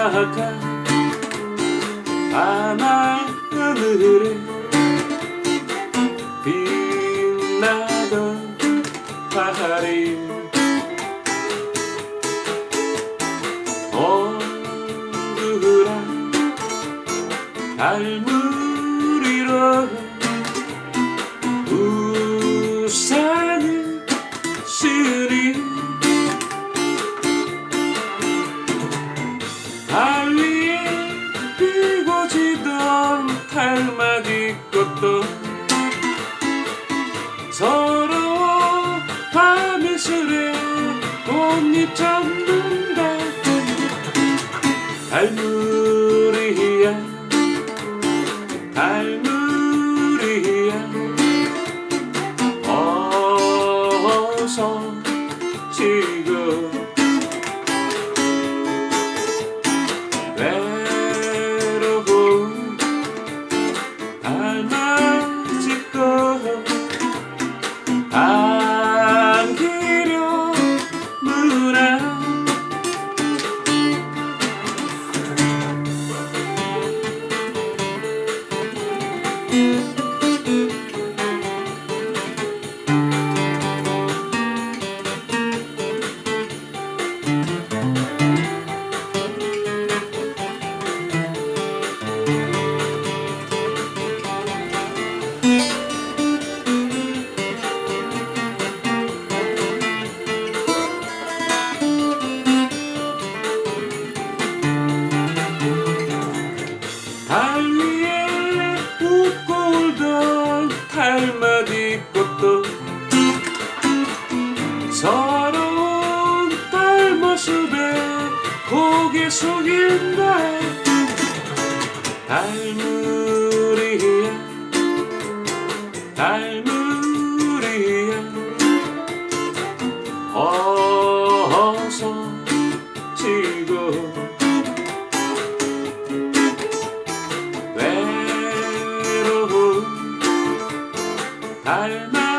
깜깜한 밤하늘에 빛나던 달이 동그란 달무리로 잡는다 달무리야 달무리야. 어서 지 달 달 모습에 고개 숙인다 달무리야 달무리야 어서 지고 외로운 달맞이